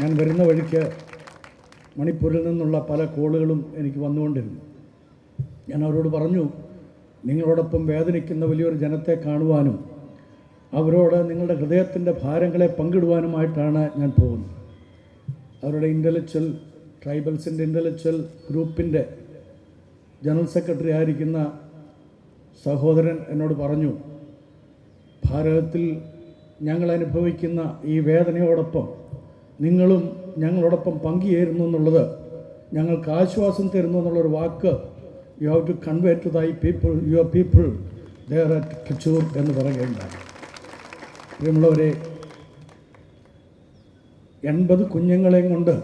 ഞാൻ വരുന്ന വഴിക്ക് മണിപ്പൂരിൽ നിന്നുള്ള പല കോളുകളും എനിക്ക് വന്നുകൊണ്ടിരുന്നു. ഞാൻ അവരോട് പറഞ്ഞു നിങ്ങളോടൊപ്പം വേദനിക്കുന്ന വലിയൊരു ജനത്തെ കാണുവാനും അവരോട് നിങ്ങളുടെ ഹൃദയത്തിന്റെ ഭാരങ്ങളെ പങ്കിടുവാനുമായിട്ടാണ് ഞാൻ പോകുന്നത്. അവരുടെ ഇന്റലക്ച്വൽ ട്രൈബൽസിന്റെ ഇന്റലക്ച്വൽ ഗ്രൂപ്പിന്റെ ജനറൽ സെക്രട്ടറി ആയിരിക്കുന്ന സഹോദരൻ എന്നോട് പറഞ്ഞു ഭാരതത്തിൽ ഞങ്ങൾ അനുഭവിക്കുന്ന ഈ വേദനയോടൊപ്പം നിങ്ങളും ഞങ്ങളോടൊപ്പം പങ്കുചേരുന്നു എന്നുള്ളത് ഞങ്ങൾക്ക് ആശ്വാസം തരുന്നു എന്നുള്ളൊരു വാക്ക് you have to convey to thy people your people there at Kichur എന്ന് പറയുകയുണ്ടായി. പ്രിയമുള്ളവരെ എൺപത് കുഞ്ഞുങ്ങളെയും കൊണ്ട്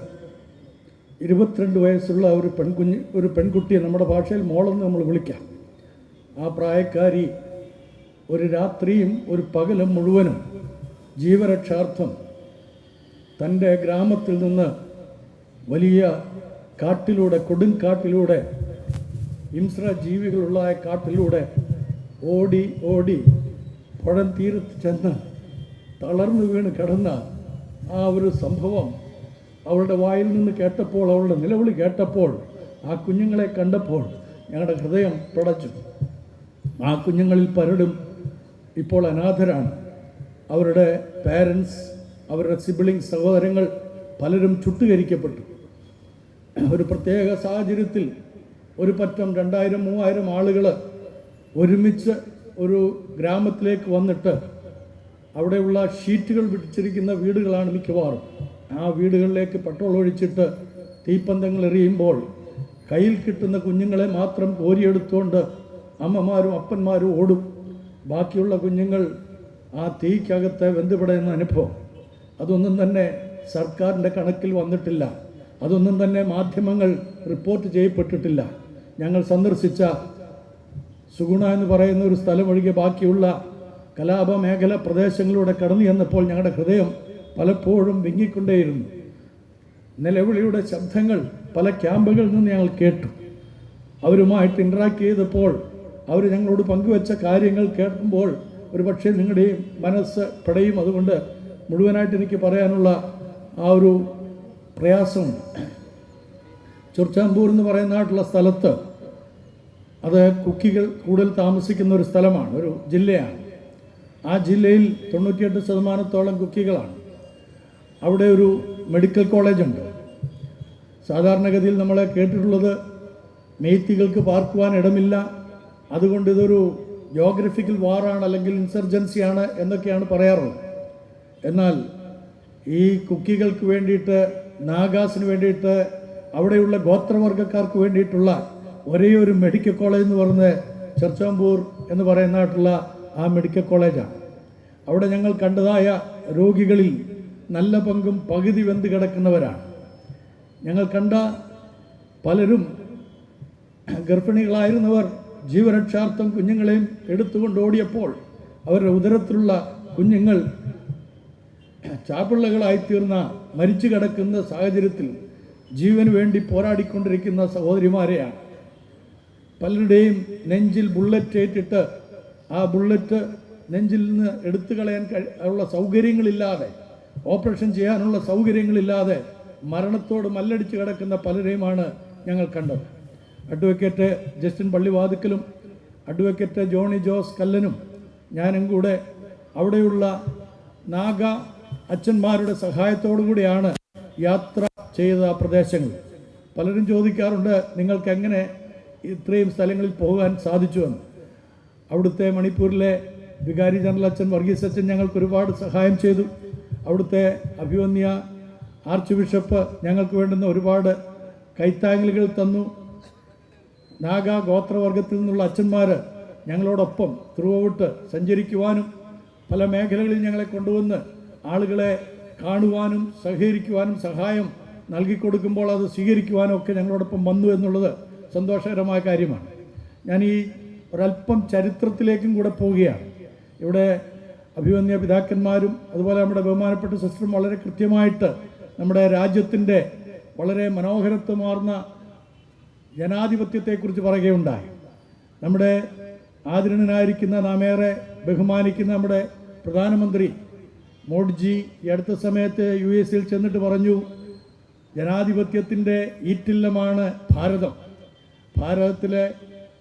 ഇരുപത്തിരണ്ട് വയസ്സുള്ള ഒരു പെൺകുഞ്ഞ് ഒരു പെൺകുട്ടിയെ നമ്മുടെ ഭാഷയിൽ മോളെന്ന് നമ്മൾ വിളിക്കാം. ആ പ്രായക്കാരി ഒരു രാത്രിയും ഒരു പകലും മുഴുവനും ജീവരക്ഷാർത്ഥം തന്റെ ഗ്രാമത്തിൽ നിന്ന് വലിയ കാട്ടിലൂടെ കൊടുങ്കാട്ടിലൂടെ ഹിംസ്ര ജീവികളുള്ള കാട്ടിലൂടെ ഓടി ഓടി പുഴം തീരത്ത് ചെന്ന് തളർന്നു വീണ് കിടന്ന ആ ഒരു സംഭവം അവളുടെ വായിൽ നിന്ന് കേട്ടപ്പോൾ അവളുടെ നിലവിളി കേട്ടപ്പോൾ ആ കുഞ്ഞുങ്ങളെ കണ്ടപ്പോൾ ഞങ്ങളുടെ ഹൃദയം പിടച്ചു. ആ കുഞ്ഞുങ്ങളിൽ പലരും ഇപ്പോൾ അനാഥരാണ്. അവരുടെ പാരൻസ് അവരുടെ സിബിളിംഗ് സഹോദരങ്ങൾ പലരും ചുട്ടുകരിക്കപ്പെട്ടു. ഒരു പ്രത്യേക സാഹചര്യത്തിൽ ഒരു പറ്റം രണ്ടായിരം മൂവായിരം ആളുകൾ ഒരുമിച്ച് ഒരു ഗ്രാമത്തിലേക്ക് വന്നിട്ട് അവിടെയുള്ള ഷീറ്റുകൾ പിടിച്ചിരിക്കുന്ന വീടുകളാണ് മിക്കവാറും. ആ വീടുകളിലേക്ക് പെട്രോൾ ഒഴിച്ചിട്ട് തീപ്പന്തങ്ങൾ എറിയുമ്പോൾ കയ്യിൽ കിട്ടുന്ന കുഞ്ഞുങ്ങളെ മാത്രം കോരിയെടുത്തുകൊണ്ട് അമ്മമാരും അപ്പന്മാരും ഓടും. ബാക്കിയുള്ള കുഞ്ഞുങ്ങൾ ആ തീക്കകത്ത് വെന്തുപെടുന്ന അനുഭവം. അതൊന്നും തന്നെ സർക്കാരിന്റെ കണക്കിൽ വന്നിട്ടില്ല. അതൊന്നും തന്നെ മാധ്യമങ്ങൾ റിപ്പോർട്ട് ചെയ്യപ്പെട്ടിട്ടില്ല. ഞങ്ങൾ സന്ദർശിച്ച സുഗുണ എന്ന് പറയുന്ന ഒരു സ്ഥലം ഒഴികെ ബാക്കിയുള്ള കലാപ മേഖല പ്രദേശങ്ങളിലൂടെ കടന്നു ചെന്നപ്പോൾ ഞങ്ങളുടെ ഹൃദയം പലപ്പോഴും വിങ്ങിക്കൊണ്ടേയിരുന്നു. നിലവിളിയുടെ ശബ്ദങ്ങൾ പല ക്യാമ്പുകളിൽ നിന്ന് ഞങ്ങൾ കേട്ടു. അവരുമായിട്ട് ഇൻട്രാക്ട് ചെയ്തപ്പോൾ അവർ ഞങ്ങളോട് പങ്കുവച്ച കാര്യങ്ങൾ കേൾക്കുമ്പോൾ ഒരു പക്ഷേ നിങ്ങളുടെയും മനസ്സ് പിടയും. അതുകൊണ്ട് മുഴുവനായിട്ട് എനിക്ക് പറയാനുള്ള ആ ഒരു പ്രയാസമുണ്ട് ചുർച്ചാമ്പൂർ എന്ന് പറയുന്നതായിട്ടുള്ള സ്ഥലത്ത് അത് കുക്കികൾ കൂടുതൽ താമസിക്കുന്ന ഒരു സ്ഥലമാണ് ഒരു ജില്ലയാണ്. ആ ജില്ലയിൽ തൊണ്ണൂറ്റിയെട്ട് ശതമാനത്തോളം കുക്കികളാണ്. അവിടെ ഒരു മെഡിക്കൽ കോളേജുണ്ട്. സാധാരണഗതിയിൽ നമ്മൾ കേട്ടിട്ടുള്ളത് മെയ്ത്തികൾക്ക് പാർക്കുവാൻ ഇടമില്ല. അതുകൊണ്ട് ഇതൊരു ജോഗ്രഫിക്കൽ വാറാണ് അല്ലെങ്കിൽ ഇൻസർജൻസിയാണ് എന്നൊക്കെയാണ് പറയാറുള്ളത്. എന്നാൽ ഈ കുക്കികൾക്ക് വേണ്ടിയിട്ട് നാഗാസിന് വേണ്ടിയിട്ട് അവിടെയുള്ള ഗോത്രവർഗക്കാർക്ക് വേണ്ടിയിട്ടുള്ള ഒരേ ഒരു മെഡിക്കൽ കോളേജ് എന്ന് പറയുന്നത് ചെർച്ചാമ്പൂർ എന്ന് പറയുന്നതായിട്ടുള്ള ആ മെഡിക്കൽ കോളേജാണ്. അവിടെ ഞങ്ങൾ കണ്ടതായ രോഗികളിൽ നല്ല പങ്കും പകുതി വെന്ത് കിടക്കുന്നവരാണ്. ഞങ്ങൾ കണ്ട പലരും ഗർഭിണികളായിരുന്നവർ ജീവരക്ഷാർത്ഥം കുഞ്ഞുങ്ങളെയും എടുത്തുകൊണ്ട് ഓടിയപ്പോൾ അവരുടെ ഉദരത്തിലുള്ള കുഞ്ഞുങ്ങൾ ചാപ്പിള്ളകളായിത്തീർന്ന മരിച്ചു കിടക്കുന്ന സാഹചര്യത്തിൽ ജീവന് വേണ്ടി പോരാടിക്കൊണ്ടിരിക്കുന്ന സഹോദരിമാരെയാണ്. പലരുടെയും നെഞ്ചിൽ ബുള്ളറ്റ് ഏറ്റിട്ട് ആ ബുള്ളറ്റ് നെഞ്ചിൽ നിന്ന് എടുത്തു കളയാൻ ഉള്ള സൗകര്യങ്ങളില്ലാതെ ഓപ്പറേഷൻ ചെയ്യാനുള്ള സൗകര്യങ്ങളില്ലാതെ മരണത്തോട് മല്ലടിച്ച് കിടക്കുന്ന പലരെയുമാണ് ഞങ്ങൾ കണ്ടത്. അഡ്വക്കേറ്റ് ജസ്റ്റിൻ പള്ളിവാതുക്കലും അഡ്വക്കേറ്റ് ജോണി ജോസ് കല്ലനും ഞാനും കൂടെ അവിടെയുള്ള നാഗ അച്ഛന്മാരുടെ സഹായത്തോടു കൂടിയാണ് യാത്ര ചെയ്ത ആ പ്രദേശങ്ങൾ. പലരും ചോദിക്കാറുണ്ട് നിങ്ങൾക്ക് എങ്ങനെ ഇത്രയും സ്ഥലങ്ങളിൽ പോകാൻ സാധിച്ചുവെന്ന്. അവിടുത്തെ മണിപ്പൂരിലെ വികാരി ജനറൽ അച്ഛൻ വർഗീസ് അച്ഛൻ ഞങ്ങൾക്ക് ഒരുപാട് സഹായം ചെയ്തു. അവിടുത്തെ അഭിവന്യ ആർച്ച് ബിഷപ്പ് ഞങ്ങൾക്ക് വേണ്ടുന്ന ഒരുപാട് കൈത്താങ്ങലുകൾ തന്നു. നാഗ ഗോത്രവർഗത്തിൽ നിന്നുള്ള അച്ഛന്മാർ ഞങ്ങളോടൊപ്പം ത്രൂ സഞ്ചരിക്കുവാനും പല മേഖലകളിൽ ഞങ്ങളെ കൊണ്ടുവന്ന് ആളുകളെ കാണുവാനും സഹകരിക്കുവാനും സഹായം നൽകിക്കൊടുക്കുമ്പോൾ അത് സ്വീകരിക്കുവാനും ഒക്കെ ഞങ്ങളോടൊപ്പം വന്നു എന്നുള്ളത് സന്തോഷകരമായ കാര്യമാണ്. ഞാൻ ഈ ഒരല്പം ചരിത്രത്തിലേക്കും കൂടെ പോവുകയാണ്. ഇവിടെ അഭിമന്യ പിതാക്കന്മാരും അതുപോലെ നമ്മുടെ ബഹുമാനപ്പെട്ട സിസ്റ്ററും വളരെ കൃത്യമായിട്ട് നമ്മുടെ രാജ്യത്തിന്റെ വളരെ മനോഹരത്വമാർന്ന ജനാധിപത്യത്തെക്കുറിച്ച് പറയുകയുണ്ടായി. നമ്മുടെ ആദരണനായിരിക്കുന്ന നാമേറെ ബഹുമാനിക്കുന്ന നമ്മുടെ പ്രധാനമന്ത്രി മോഡിജി ഈ അടുത്ത സമയത്ത് യു എസിൽ ചെന്നിട്ട് പറഞ്ഞു ജനാധിപത്യത്തിന്റെ ഈറ്റില്ലമാണ് ഭാരതം. ഭാരതത്തിലെ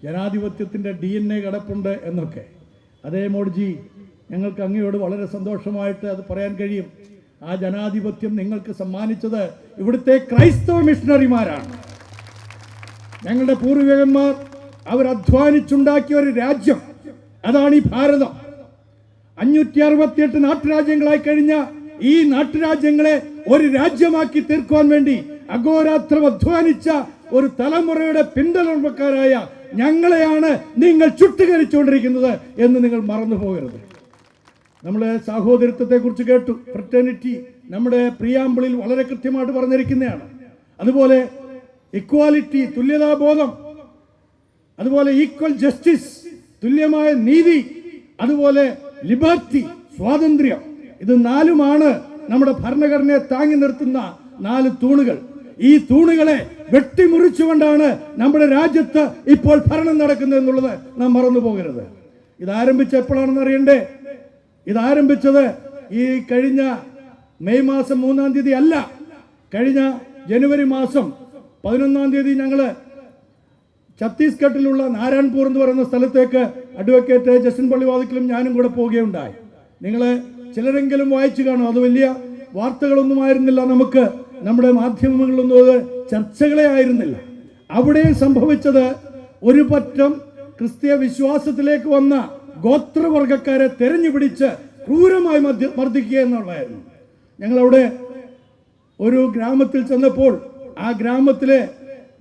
ജനാധിപത്യത്തിന്റെ ഡി എൻ എ കിടപ്പുണ്ട് എന്നൊക്കെ. അതേ മോഡിജി ഞങ്ങൾക്ക് അങ്ങയോട് വളരെ സന്തോഷമായിട്ട് അത് പറയാൻ കഴിയും. ആ ജനാധിപത്യം നിങ്ങൾക്ക് സമ്മാനിച്ചത് ഇവിടുത്തെ ക്രൈസ്തവ മിഷണറിമാരാണ്. ഞങ്ങളുടെ പൂർവികന്മാർ അവർ അധ്വാനിച്ചുണ്ടാക്കിയ ഒരു രാജ്യം. അതാണ് ഈ ഭാരതം. അഞ്ഞൂറ്റി അറുപത്തിയെട്ട് നാട്ടുരാജ്യങ്ങളായി കഴിഞ്ഞ ഈ നാട്ടുരാജ്യങ്ങളെ ഒരു രാജ്യമാക്കി തീർക്കുവാൻ വേണ്ടി അഘോരാത്രം അധ്വാനിച്ച ഒരു തലമുറയുടെ പിന്തലമുറക്കാരായ ഞങ്ങളെയാണ് നിങ്ങൾ ചുട്ടുകരിച്ചുകൊണ്ടിരിക്കുന്നത് എന്ന് നിങ്ങൾ മറന്നു പോകരുത്. നമ്മുടെ സാഹോദര്യത്വത്തെ കുറിച്ച് കേട്ടു. ഫ്രറ്റേണിറ്റി നമ്മുടെ പ്രിയാമ്പിളിൽ വളരെ കൃത്യമായിട്ട് പറഞ്ഞിരിക്കുന്നതാണ്. അതുപോലെ ഇക്വാലിറ്റി തുല്യതാബോധം അതുപോലെ ഈക്വൽ ജസ്റ്റിസ് തുല്യമായ നീതി അതുപോലെ ലിബർട്ടി സ്വാതന്ത്ര്യം. ഇത് നാലുമാണ് നമ്മുടെ ഭരണഘടനയെ താങ്ങി നിർത്തുന്ന നാല് തൂണുകൾ. ഈ തൂണുകളെ വെട്ടിമുറിച്ചുകൊണ്ടാണ് നമ്മുടെ രാജ്യത്ത് ഇപ്പോൾ ഭരണം നടക്കുന്നത് എന്നുള്ളത് നാം മറന്നു പോകരുത്. ഇത് ആരംഭിച്ച എപ്പോഴാണെന്ന് അറിയണ്ടേ? ഇത് ആരംഭിച്ചത് ഈ കഴിഞ്ഞ മെയ് മാസം മൂന്നാം തീയതി അല്ല. കഴിഞ്ഞ ജനുവരി മാസം പതിനൊന്നാം തീയതി ഞങ്ങൾ ഛത്തീസ്ഗഡിലുള്ള നാരായൺപൂർ എന്ന് പറയുന്ന സ്ഥലത്തേക്ക് അഡ്വക്കേറ്റ് ജസ്റ്റിൻ പള്ളിവാതിക്കലും ഞാനും കൂടെ പോവുകയുണ്ടായി. നിങ്ങൾ ചിലരെങ്കിലും വായിച്ചു കാണും. അത് വലിയ വാർത്തകളൊന്നും ആയിരുന്നില്ല നമുക്ക്. നമ്മുടെ മാധ്യമങ്ങളിലൊന്നും അത് ചർച്ചകളെ ആയിരുന്നില്ല. അവിടെ സംഭവിച്ചത് ഒരു പറ്റം ക്രിസ്തീയ വിശ്വാസത്തിലേക്ക് വന്ന ഗോത്രവർഗക്കാരെ തെരഞ്ഞുപിടിച്ച് ക്രൂരമായി മധ്യ മർദ്ദിക്കുക എന്നുള്ളതായിരുന്നു. ഞങ്ങളവിടെ ഒരു ഗ്രാമത്തിൽ ചെന്നപ്പോൾ ആ ഗ്രാമത്തിലെ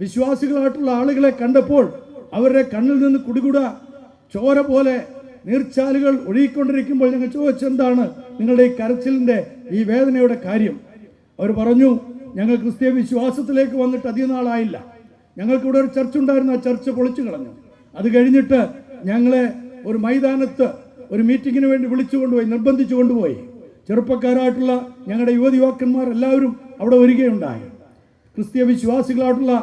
വിശ്വാസികളായിട്ടുള്ള ആളുകളെ കണ്ടപ്പോൾ അവരുടെ കണ്ണിൽ നിന്ന് കുടികുട ചോര പോലെ നീർച്ചാലുകൾ ഒഴുകിക്കൊണ്ടിരിക്കുമ്പോൾ ഞങ്ങൾ ചോദിച്ചെന്താണ് നിങ്ങളുടെ ഈ കരച്ചിലിന്റെ ഈ വേദനയുടെ കാര്യം? അവർ പറഞ്ഞു ഞങ്ങൾ ക്രിസ്തീയ വിശ്വാസത്തിലേക്ക് വന്നിട്ട് അധികം നാളായില്ല. ഞങ്ങൾക്കിവിടെ ഒരു ചർച്ച ഉണ്ടായിരുന്നു ആ ചർച്ച പൊളിച്ചു കളഞ്ഞു. അത് കഴിഞ്ഞിട്ട് ഞങ്ങളെ ഒരു മൈതാനത്ത് ഒരു മീറ്റിങ്ങിന് വേണ്ടി വിളിച്ചു കൊണ്ടുപോയി നിർബന്ധിച്ചു കൊണ്ടുപോയി. ചെറുപ്പക്കാരായിട്ടുള്ള ഞങ്ങളുടെ യുവതി യുവാക്കന്മാർ എല്ലാവരും അവിടെ വരികയുണ്ടായി. ക്രിസ്തീയ വിശ്വാസികളായിട്ടുള്ള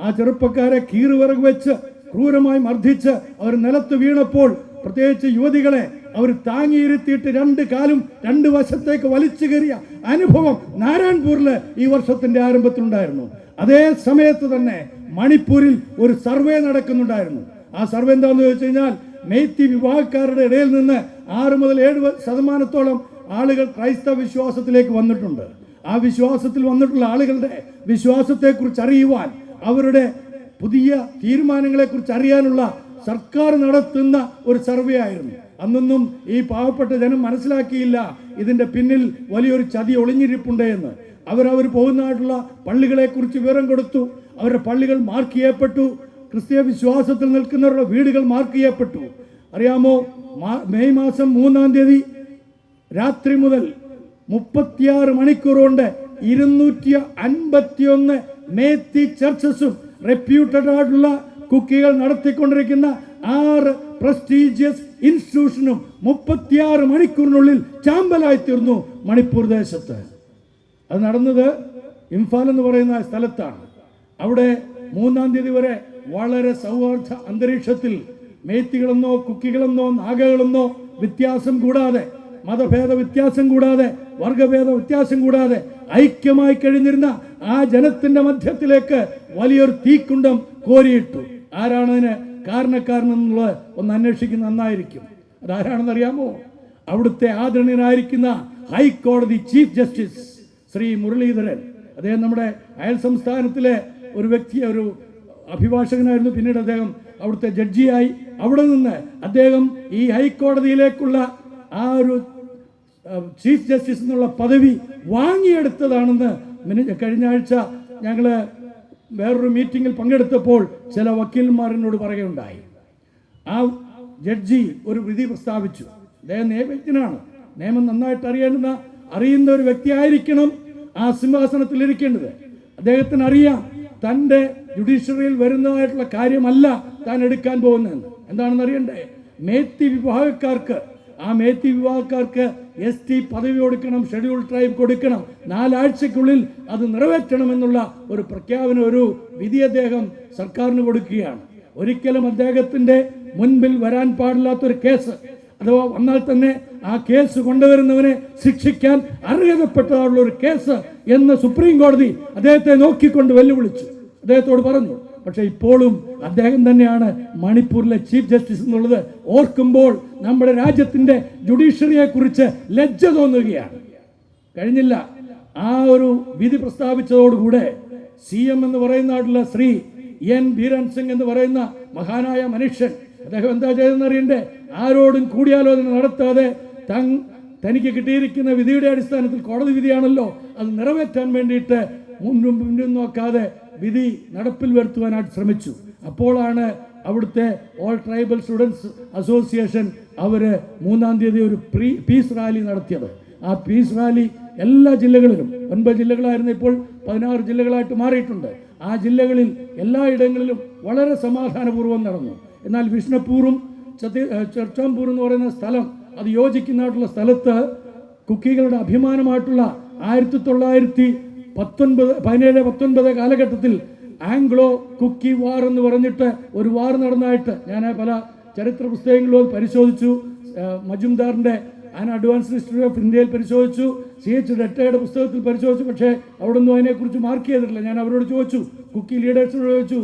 ആ ചെറുപ്പക്കാരെ കീറുവിറക് വെച്ച് ക്രൂരമായി മർദ്ദിച്ച് അവർ നിലത്ത് വീണപ്പോൾ പ്രത്യേകിച്ച് യുവതികളെ അവർ താങ്ങിയിരുത്തിയിട്ട് രണ്ട് കാലും രണ്ട് വശത്തേക്ക് വലിച്ചു കയറിയ അനുഭവം നാരായൺപൂരിൽ ഈ വർഷത്തിന്റെ ആരംഭത്തിലുണ്ടായിരുന്നു. അതേ സമയത്ത് തന്നെ മണിപ്പൂരിൽ ഒരു സർവേ നടക്കുന്നുണ്ടായിരുന്നു. ആ സർവേ എന്താണെന്ന് ചോദിച്ചു കഴിഞ്ഞാൽ മെയ്ത്തി വിഭാഗക്കാരുടെ ഇടയിൽ നിന്ന് ആറ് മുതൽ ഏഴ് ശതമാനത്തോളം ആളുകൾ ക്രൈസ്തവ വിശ്വാസത്തിലേക്ക് വന്നിട്ടുണ്ട്. ആ വിശ്വാസത്തിൽ വന്നിട്ടുള്ള ആളുകളുടെ വിശ്വാസത്തെക്കുറിച്ച് അറിയുവാൻ അവരുടെ പുതിയ തീരുമാനങ്ങളെ കുറിച്ച് അറിയാനുള്ള സർക്കാർ നടത്തുന്ന ഒരു സർവേ ആയിരുന്നു. അന്നൊന്നും ഈ പാവപ്പെട്ട ജനം മനസ്സിലാക്കിയില്ല ഇതിന്റെ പിന്നിൽ വലിയൊരു ചതി ഒളിഞ്ഞിരിപ്പുണ്ട് എന്ന്. അവരവർ പോകുന്നതായിട്ടുള്ള പള്ളികളെക്കുറിച്ച് വിവരം കൊടുത്തു. അവരുടെ പള്ളികൾ മാർക്ക് ചെയ്യപ്പെട്ടു. ക്രിസ്തീയ വിശ്വാസത്തിൽ നിൽക്കുന്നവരുടെ വീടുകൾ മാർക്ക് ചെയ്യപ്പെട്ടു. അറിയാമോ? മെയ് മാസം മൂന്നാം തീയതി രാത്രി മുതൽ മുപ്പത്തിയാറ് മണിക്കൂർ കൊണ്ട് ഇരുന്നൂറ്റി അൻപത്തിയൊന്ന് മേത്തി ചർച്ചസും റെപ്യൂട്ടഡ് ആയിട്ടുള്ള കുക്കികൾ നടത്തിക്കൊണ്ടിരിക്കുന്ന ആറ് പ്രസ്റ്റീജിയസ് ഇൻസ്റ്റിറ്റ്യൂഷനും മുപ്പത്തിയാറ് മണിക്കൂറിനുള്ളിൽ ചാമ്പലായി തീർന്നു മണിപ്പൂർ ദേശത്ത്. അത് നടന്നത് ഇംഫാൽ എന്ന് പറയുന്ന സ്ഥലത്താണ്. അവിടെ മൂന്നാം തീയതി വരെ വളരെ സൗഹാർദ്ദ അന്തരീക്ഷത്തിൽ മേത്തികളെന്നോ കുക്കികളെന്നോ നാഗകളെന്നോ വ്യത്യാസം കൂടാതെ മതഭേദ വ്യത്യാസം കൂടാതെ വർഗഭേദ വ്യത്യാസം കൂടാതെ ഐക്യമായി കഴിഞ്ഞിരുന്ന ആ ജനത്തിന്റെ മധ്യത്തിലേക്ക് വലിയൊരു തീക്കുണ്ടം കോരിയിട്ടു. ആരാണതിന് കാരണക്കാരനെന്നുള്ളത് ഒന്ന് അന്വേഷിക്കുന്ന നന്നായിരിക്കും. അതാരാണെന്ന് അറിയാമോ അവിടുത്തെ ആദരണീയനായിരിക്കുന്ന ഹൈക്കോടതി ചീഫ് ജസ്റ്റിസ് ശ്രീ മുരളീധരൻ. അദ്ദേഹം നമ്മുടെ അയൽ സംസ്ഥാനത്തിലെ ഒരു വ്യക്തി ഒരു അഭിഭാഷകനായിരുന്നു. പിന്നീട് അദ്ദേഹം അവിടുത്തെ ജഡ്ജിയായി. അവിടെ നിന്ന് അദ്ദേഹം ഈ ഹൈക്കോടതിയിലേക്കുള്ള ആ ഒരു ചീഫ് ജസ്റ്റിസ് എന്നുള്ള പദവി വാങ്ങിയെടുത്തതാണെന്ന് കഴിഞ്ഞ ആഴ്ച ഞങ്ങൾ വേറൊരു മീറ്റിങ്ങിൽ പങ്കെടുത്തപ്പോൾ ചില വക്കീൽമാരനോട് പറയുകയുണ്ടായി. ആ ജഡ്ജി ഒരു വിധി പ്രസ്താവിച്ചു. അദ്ദേഹം നിയമജ്ഞനാണ്. നിയമം നന്നായിട്ട് അറിയേണ്ടുന്ന അറിയുന്ന ഒരു വ്യക്തിയായിരിക്കണം ആ സിംഹാസനത്തിൽ ഇരിക്കേണ്ടത്. അദ്ദേഹത്തിന് അറിയാം തന്റെ ജുഡീഷ്യറിയിൽ വരുന്നതായിട്ടുള്ള കാര്യമല്ല താൻ എടുക്കാൻ പോകുന്നതെന്ന്. എന്താണെന്ന് അറിയണ്ടേ? മേത്തി വിഭാഗക്കാർക്ക് ആ മേത്തി വിഭാഗക്കാർക്ക് എസ് ടി പദവി കൊടുക്കണം ഷെഡ്യൂൾ ട്രൈബ് കൊടുക്കണം. നാലാഴ്ചക്കുള്ളിൽ അത് നിറവേറ്റണമെന്നുള്ള ഒരു പ്രഖ്യാപനം ഒരു വിധി അദ്ദേഹം സർക്കാരിന് കൊടുക്കുകയാണ്. ഒരിക്കലും അദ്ദേഹത്തിന്റെ മുൻപിൽ വരാൻ പാടില്ലാത്തൊരു കേസ് അഥവാ വന്നാൽ തന്നെ ആ കേസ് കൊണ്ടുവരുന്നവനെ ശിക്ഷിക്കാൻ അർഹതപ്പെട്ടതായുള്ള ഒരു കേസ് എന്ന് സുപ്രീം കോടതി അദ്ദേഹത്തെ നോക്കിക്കൊണ്ട് വെല്ലുവിളിച്ചു. അദ്ദേഹത്തോട് പറഞ്ഞു പക്ഷെ ഇപ്പോഴും അദ്ദേഹം തന്നെയാണ് മണിപ്പൂരിലെ ചീഫ് ജസ്റ്റിസ് എന്നുള്ളത് ഓർക്കുമ്പോൾ നമ്മുടെ രാജ്യത്തിന്റെ ജുഡീഷ്യറിയെ കുറിച്ച് ലജ്ജ തോന്നുകയാണ്. കഴിഞ്ഞില്ല. ആ ഒരു വിധി പ്രസ്താവിച്ചതോടുകൂടെ സി എം എന്ന് പറയുന്ന നാട്ടിലെ ശ്രീ എൻ ബീരൻ സിംഗ് എന്ന് പറയുന്ന മഹാനായ മനുഷ്യൻ അദ്ദേഹം എന്താ ചെയ്തെന്ന് അറിയണ്ടേ? ആരോടും കൂടിയാലോചന നടത്താതെ തങ് തനിക്ക് കിട്ടിയിരിക്കുന്ന വിധിയുടെ അടിസ്ഥാനത്തിൽ കോടതി വിധിയാണല്ലോ. അത് നിറവേറ്റാൻ വേണ്ടിയിട്ട് മുന്നും മുന്നും നോക്കാതെ വിധി നടപ്പിൽ വരുത്തുവാനായിട്ട് ശ്രമിച്ചു. അപ്പോഴാണ് അവിടുത്തെ ഓൾ ട്രൈബൽ സ്റ്റുഡൻസ് അസോസിയേഷൻ അവർ മൂന്നാം തീയതി ഒരു പ്രീ പീസ് റാലി നടത്തിയത്. ആ പീസ് റാലി എല്ലാ ജില്ലകളിലും ഒൻപത് ജില്ലകളായിരുന്നു ഇപ്പോൾ പതിനാറ് ജില്ലകളായിട്ട് മാറിയിട്ടുണ്ട്. ആ ജില്ലകളിൽ എല്ലായിടങ്ങളിലും വളരെ സമാധാനപൂർവം നടന്നു. എന്നാൽ വിഷ്ണുപൂറും ചത്തി എന്ന് പറയുന്ന സ്ഥലം അത് യോജിക്കുന്നതായിട്ടുള്ള സ്ഥലത്ത് കുക്കികളുടെ അഭിമാനമായിട്ടുള്ള ആയിരത്തി തൊള്ളായിരത്തി പത്തൊൻപത് പതിനേഴ് പത്തൊൻപത് കാലഘട്ടത്തിൽ ആംഗ്ലോ കുക്കി വാർ എന്ന് പറഞ്ഞിട്ട് ഒരു വാർ നടന്നതായിട്ട് ഞാൻ പല ചരിത്ര പുസ്തകങ്ങളും അത് പരിശോധിച്ചു മജുംദാറിന്റെ ആൻ അഡ്വാൻസ് ഹിസ്റ്ററി ഓഫ് ഇന്ത്യയിൽ പരിശോധിച്ചു. സി എച്ച് ഡെറ്റയുടെ പുസ്തകത്തിൽ പരിശോധിച്ചു. പക്ഷേ അവിടെ അതിനെക്കുറിച്ച് മാർക്ക് ചെയ്തിട്ടില്ല. ഞാൻ അവരോട് ചോദിച്ചു. കുക്കി ലീഡേഴ്സിനോട് ചോദിച്ചു.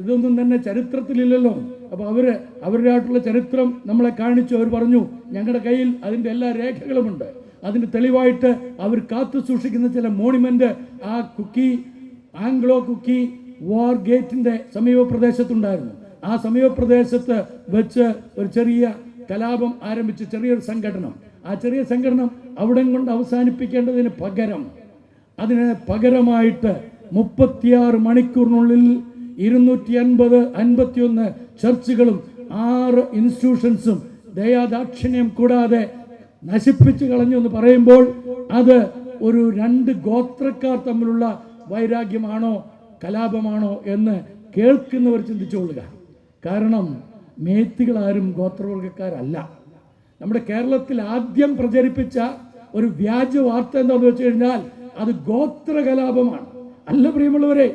ഇതൊന്നും തന്നെ ചരിത്രത്തിലില്ലല്ലോ. അപ്പോൾ അവർ അവരുടെയായിട്ടുള്ള ചരിത്രം നമ്മളെ കാണിച്ചു. അവർ പറഞ്ഞു ഞങ്ങളുടെ കയ്യിൽ അതിന്റെ എല്ലാ രേഖകളുമുണ്ട്. അതിന് തെളിവായിട്ട് അവർ കാത്തു സൂക്ഷിക്കുന്ന ചില മോണിമെന്റ് ആ കുക്കി ആംഗ്ലോ കുക്കി വാർ ഗേറ്റിന്റെ സമീപ പ്രദേശത്തുണ്ടായിരുന്നു. ആ സമീപ പ്രദേശത്ത് വെച്ച് ഒരു ചെറിയ കലാപം ആരംഭിച്ച ചെറിയൊരു സംഘടന. ആ ചെറിയ സംഘടന അവിടെ കൊണ്ട് അവസാനിപ്പിക്കേണ്ടതിന് പകരം അതിന് പകരമായിട്ട് മുപ്പത്തിയാറ് മണിക്കൂറിനുള്ളിൽ ഇരുന്നൂറ്റി അൻപത് അൻപത്തിയൊന്ന് ചർച്ചുകളും ആറ് ഇൻസ്റ്റിറ്റ്യൂഷൻസും ദയാദാക്ഷിണ്യം കൂടാതെ നശിപ്പിച്ചു കളഞ്ഞു എന്ന് പറയുമ്പോൾ അത് ഒരു രണ്ട് ഗോത്രക്കാർ തമ്മിലുള്ള വൈരാഗ്യമാണോ കലാപമാണോ എന്ന് കേൾക്കുന്നവർ ചിന്തിച്ചുകൊള്ളുക. കാരണം മേത്തികൾ ആരും ഗോത്രവർഗക്കാരല്ല നമ്മുടെ കേരളത്തിൽ ആദ്യം പ്രചരിപ്പിച്ച ഒരു വ്യാജ വാർത്ത എന്താണെന്ന് വെച്ച് കഴിഞ്ഞാൽ അത് ഗോത്ര കലാപമാണ് അല്ല പ്രിയമുള്ളവരെ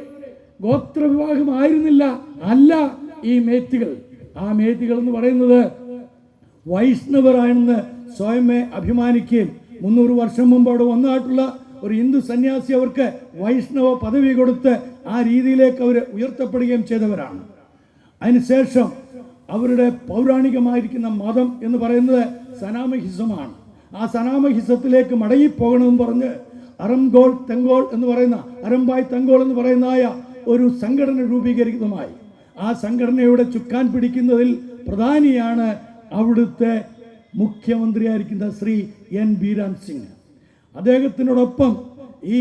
ഗോത്ര വിവാഹമായിരുന്നില്ല അല്ല ഈ മേത്തികൾ. ആ മേത്തികൾ എന്ന് പറയുന്നത് വൈഷ്ണവരാണെന്ന് സ്വയമേ അഭിമാനിക്കുകയും മുന്നൂറ് വർഷം മുമ്പ് അവിടെ വന്നതായിട്ടുള്ള ഒരു ഹിന്ദു സന്യാസി അവർക്ക് വൈഷ്ണവ പദവി കൊടുത്ത് ആ രീതിയിലേക്ക് അവർ ഉയർത്തപ്പെടുകയും ചെയ്തവരാണ്. അതിനുശേഷം അവരുടെ പൗരാണികമായിരിക്കുന്ന മതം എന്ന് പറയുന്നത് സനാമഹിസമാണ്. ആ സനാമഹിസത്തിലേക്ക് മടങ്ങിപ്പോകണമെന്ന് പറഞ്ഞ് അറംഗോൾ തെങ്കോൾ എന്ന് പറയുന്ന അരമ്പായ് തെങ്കോൾ എന്ന് പറയുന്നതായ ഒരു സംഘടന രൂപീകരിക്കുന്നതുമായി. ആ സംഘടനയുടെ ചുക്കാൻ പിടിക്കുന്നതിൽ പ്രധാനിയാണ് അവിടുത്തെ മുഖ്യമന്ത്രിയായിരിക്കുന്ന ശ്രീ എൻ ബീരാൻ സിംഗ്. അദ്ദേഹത്തിനോടൊപ്പം ഈ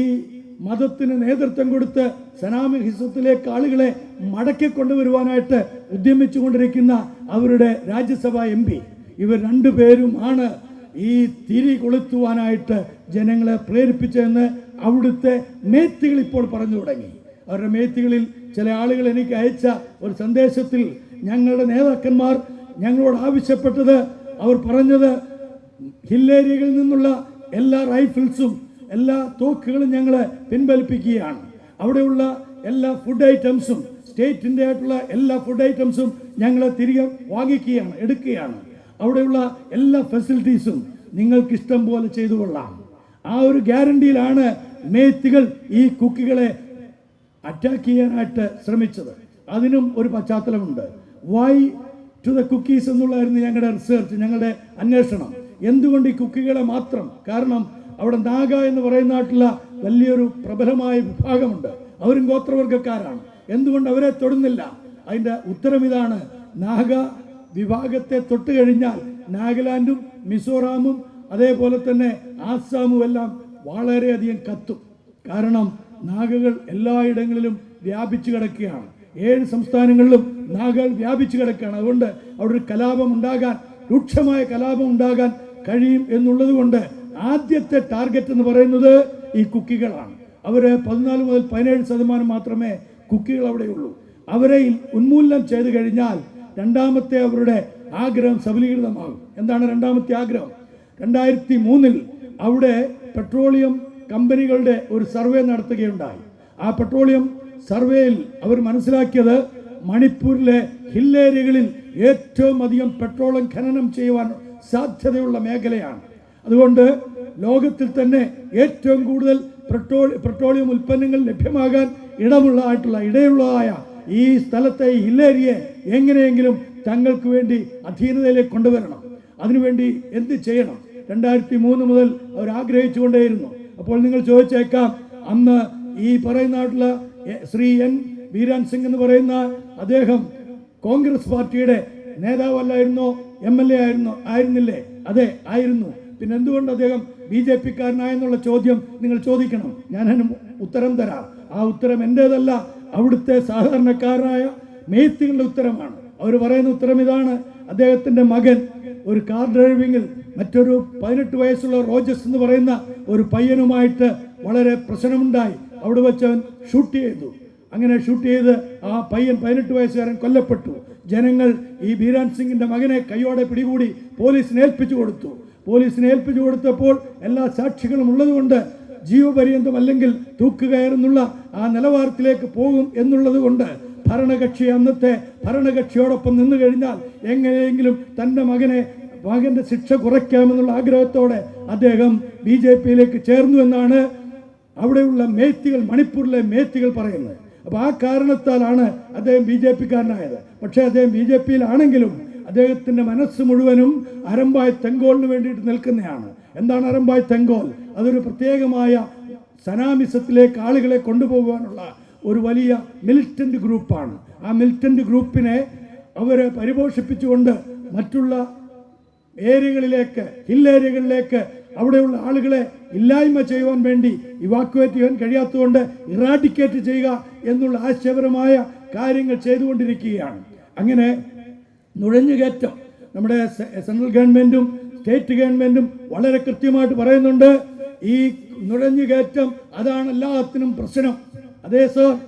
മതത്തിന് നേതൃത്വം കൊടുത്ത് സനാമി ഹിസത്തിലേക്ക് ആളുകളെ മടക്കി കൊണ്ടുവരുവാനായിട്ട് ഉദ്യമിച്ചുകൊണ്ടിരിക്കുന്ന അവരുടെ രാജ്യസഭാ എം പി. ഇവർ രണ്ടുപേരും ആണ് ഈ തിരി കൊളുത്തുവാനായിട്ട് ജനങ്ങളെ പ്രേരിപ്പിച്ചതെന്ന് അവിടുത്തെ മേത്തികൾ ഇപ്പോൾ പറഞ്ഞു തുടങ്ങി. അവരുടെ മേത്തികളിൽ ചില ആളുകൾ എനിക്ക് അയച്ച ഒരു സന്ദേശത്തിൽ ഞങ്ങളുടെ നേതാക്കന്മാർ ഞങ്ങളോട് ആവശ്യപ്പെട്ടത് അവർ പറഞ്ഞത് ഹില്ലേരിയകളിൽ നിന്നുള്ള എല്ലാ റൈഫിൾസും എല്ലാ തോക്കുകളും ഞങ്ങൾ പിൻവലിപ്പിക്കുകയാണ്. അവിടെയുള്ള എല്ലാ ഫുഡ് ഐറ്റംസും സ്റ്റേറ്റിന്റെ ആയിട്ടുള്ള എല്ലാ ഫുഡ് ഐറ്റംസും ഞങ്ങൾ തിരികെ വാങ്ങിക്കുകയാണ് എടുക്കുകയാണ്. അവിടെയുള്ള എല്ലാ ഫെസിലിറ്റീസും നിങ്ങൾക്ക് ഇഷ്ടം പോലെ ചെയ്തു കൊള്ളാം. ആ ഒരു ഗ്യാരണ്ടിയിലാണ് മേത്തികൾ ഈ കുക്കികളെ അറ്റാക്ക് ചെയ്യാനായിട്ട് ശ്രമിച്ചത്. അതിനും ഒരു പശ്ചാത്തലമുണ്ട്. വൈ ടു ദ കുക്കീസ് എന്നുള്ളതായിരുന്നു ഞങ്ങളുടെ റിസർച്ച് ഞങ്ങളുടെ അന്വേഷണം. എന്തുകൊണ്ട് ഈ കുക്കികളെ മാത്രം? കാരണം അവിടെ നാഗ എന്ന് പറയുന്ന നാട്ടിലെ വലിയൊരു പ്രബലമായ വിഭാഗമുണ്ട്. അവരും ഗോത്രവർഗക്കാരാണ് എന്തുകൊണ്ട് അവരെ തൊടുന്നില്ല? അതിന്റെ ഉത്തരം ഇതാണ്. നാഗ വിഭാഗത്തെ തൊട്ട് കഴിഞ്ഞാൽ നാഗാലാൻഡും മിസോറാമും അതേപോലെ തന്നെ ആസാമും എല്ലാം വളരെയധികം കത്തും. കാരണം നാഗകൾ എല്ലായിടങ്ങളിലും വ്യാപിച്ചു കിടക്കുകയാണ്. ഏഴ് സംസ്ഥാനങ്ങളിലും നാഗകൾ വ്യാപിച്ചു കിടക്കുകയാണ്. അതുകൊണ്ട് അവിടെ ഒരു കലാപം ഉണ്ടാകാൻ രൂക്ഷമായ കലാപം ഉണ്ടാകാൻ കഴിയും എന്നുള്ളത് കൊണ്ട് ആദ്യത്തെ ടാർഗറ്റ് എന്ന് പറയുന്നത് ഈ കുക്കികളാണ്. അവർ പതിനാല് മുതൽ പതിനേഴ് ശതമാനം മാത്രമേ കുക്കികൾ അവിടെയുള്ളൂ. അവരെ ഉന്മൂലനം ചെയ്തു കഴിഞ്ഞാൽ രണ്ടാമത്തെ അവരുടെ ആഗ്രഹം സബലീകൃതമാകും. എന്താണ് രണ്ടാമത്തെ ആഗ്രഹം? രണ്ടായിരത്തി മൂന്നിൽ അവിടെ പെട്രോളിയം കമ്പനികളുടെ ഒരു സർവേ നടത്തുകയുണ്ടായി. ആ പെട്രോളിയം സർവേയിൽ അവർ മനസ്സിലാക്കിയത് മണിപ്പൂരിലെ ഹില്ലേരിയകളിൽ ഏറ്റവും അധികം പെട്രോളും ഖനനം ചെയ്യുവാൻ സാധ്യതയുള്ള മേഖലയാണ്. അതുകൊണ്ട് ലോകത്തിൽ തന്നെ ഏറ്റവും കൂടുതൽ പെട്രോൾ പെട്രോളിയം ഉൽപ്പന്നങ്ങൾ ലഭ്യമാകാൻ ഇടമുള്ളതായിട്ടുള്ള ഇടയുള്ളതായ ഈ സ്ഥലത്തെ ഹില്ലേരിയെ എങ്ങനെയെങ്കിലും തങ്ങൾക്ക് വേണ്ടി അധീനതയിലേക്ക് കൊണ്ടുവരണം. അതിനുവേണ്ടി എന്ത് ചെയ്യണം? രണ്ടായിരത്തി മൂന്ന് മുതൽ അവർ ആഗ്രഹിച്ചുകൊണ്ടേയിരുന്നു. അപ്പോൾ നിങ്ങൾ ചോദിച്ചേക്കാം അന്ന് ഈ എ- ശ്രീ എൻ വീരാൻ സിംഗ് എന്ന് പറയുന്ന അദ്ദേഹം കോൺഗ്രസ് പാർട്ടിയുടെ നേതാവല്ലായിരുന്നോ എം എൽ എ ആയിരുന്നോ ആയിരുന്നില്ലേ? അതെ ആയിരുന്നു. പിന്നെ എന്തുകൊണ്ട് അദ്ദേഹം ബി ജെ പിക്കാരനായെന്നുള്ള ചോദ്യം നിങ്ങൾ ചോദിക്കണം. ഞാൻ ഉത്തരം തരാം. ആ ഉത്തരം എന്റേതല്ല അവിടുത്തെ സാധാരണക്കാരനായ മേത്തികളുടെ ഉത്തരമാണ്. അവർ പറയുന്ന ഉത്തരം ഇതാണ്. അദ്ദേഹത്തിന്റെ മകൻ ഒരു കാർ ഡ്രൈവിങ്ങിൽ മറ്റൊരു പതിനെട്ട് വയസ്സുള്ള റോജസ് എന്ന് പറയുന്ന ഒരു പയ്യനുമായിട്ട് വളരെ പ്രശ്നമുണ്ടായി. അവിടെ വെച്ച് അവൻ ഷൂട്ട് ചെയ്തു. അങ്ങനെ ഷൂട്ട് ചെയ്ത് ആ പയ്യൻ പതിനെട്ട് വയസ്സുകാരൻ കൊല്ലപ്പെട്ടു. ജനങ്ങൾ ഈ ബീരാൻ സിംഗിന്റെ മകനെ കൈയോടെ പിടികൂടി പോലീസിനെ ഏൽപ്പിച്ചു കൊടുത്തു. പോലീസിനെ ഏൽപ്പിച്ചു കൊടുത്തപ്പോൾ എല്ലാ സാക്ഷികളും ഉള്ളതുകൊണ്ട് ജീവപര്യന്തം അല്ലെങ്കിൽ തൂക്കുകയറുന്നുള്ള ആ നിലവാരത്തിലേക്ക് പോകും എന്നുള്ളത് കൊണ്ട് ഭരണകക്ഷി അന്നത്തെ ഭരണകക്ഷിയോടൊപ്പം നിന്നു കഴിഞ്ഞാൽ എങ്ങനെയെങ്കിലും തന്റെ മകനെ മകന്റെ ശിക്ഷ കുറയ്ക്കാമെന്നുള്ള ആഗ്രഹത്തോടെ അദ്ദേഹം ബി ജെ പിയിലേക്ക് ചേർന്നു എന്നാണ് അവിടെയുള്ള മേത്തികൾ മണിപ്പൂരിലെ മേത്തികൾ പറയുന്നത്. അപ്പോൾ ആ കാരണത്താലാണ് അദ്ദേഹം ബി ജെ പിക്കാരനായത്. പക്ഷേ അദ്ദേഹം ബി ജെ പിയിലാണെങ്കിലും അദ്ദേഹത്തിന്റെ മനസ്സ് മുഴുവനും അരമ്പായ് തെങ്കോലിന് വേണ്ടിയിട്ട് നിൽക്കുന്നതാണ് എന്താണ് അരമ്പായ് തെങ്കോൽ? അതൊരു പ്രത്യേകമായ സനാമിസത്തിലേക്ക് ആളുകളെ കൊണ്ടുപോകാനുള്ള ഒരു വലിയ മിലിറ്റന്റ് ഗ്രൂപ്പാണ് ആ മിലിറ്റന്റ് ഗ്രൂപ്പിനെ അവരെ പരിപോഷിപ്പിച്ചുകൊണ്ട് മറ്റുള്ള ഏരിയകളിലേക്ക് ഹിൽ ഏരിയകളിലേക്ക് അവിടെയുള്ള ആളുകളെ ഇല്ലായ്മ ചെയ്യുവാൻ വേണ്ടി ഇവാക്യുവേറ്റ് ചെയ്യാൻ കഴിയാത്തതുകൊണ്ട് ഇറാഡിക്കേറ്റ് ചെയ്യുക എന്നുള്ള ആശയപരമായ കാര്യങ്ങൾ ചെയ്തുകൊണ്ടിരിക്കുകയാണ്. അങ്ങനെ നുഴഞ്ഞുകയറ്റം നമ്മുടെ സെൻട്രൽ ഗവൺമെന്റും സ്റ്റേറ്റ് ഗവൺമെന്റും വളരെ കൃത്യമായിട്ട് പറയുന്നുണ്ട്. ഈ നുഴഞ്ഞുകയറ്റം അതാണ് എല്ലാത്തിനും പ്രശ്നം. അതേ സർ